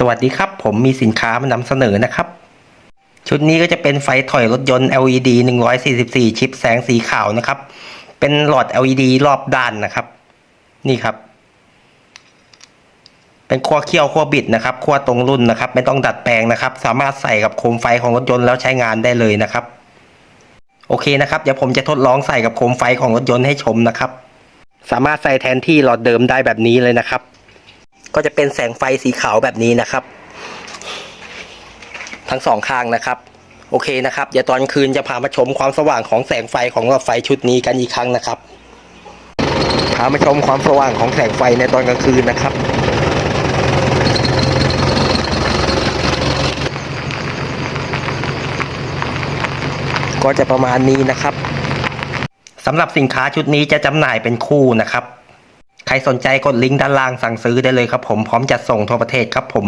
สวัสดีครับ ผมมีสินค้ามานำเสนอนะครับ ชุดนี้ก็จะเป็นไฟถอยรถยนต์ LED 144 ชิปแสงสีขาวนะครับ เป็นหลอด LED รอบด้านนะครับ นี่ครับ เป็นขั้วเคี่ยวขั้วบิดนะครับขั้วตรงรุ่นนะครับ ไม่ต้องดัดแปลงนะครับ สามารถใส่กับโคมไฟของรถยนต์แล้วใช้งานได้เลยนะครับ โอเคนะครับเดี๋ยวผมจะทดลองใส่กับโคมไฟของรถยนต์ให้ชมนะครับ สามารถใส่แทนที่หลอดเดิมได้แบบนี้เลยนะครับ ก็จะเป็นแสงไฟสีขาวแบบนี้นะครับ ทั้งสองข้างนะครับ โอเคนะครับ เดี๋ยวตอนคืนจะพามาชมความสว่างของแสงไฟของหลอดไฟชุดนี้กันอีกครั้งนะครับ พามาชมความสว่างของแสงไฟในตอนกลางคืนนะครับก็จะประมาณนี้นะครับสำหรับสินค้าชุดนี้จะจำหน่ายเป็นคู่นะครับ ใครสนใจกดลิงก์ด้านล่างสั่งซื้อได้เลยครับผมพร้อมจัดส่งทั่วประเทศครับผม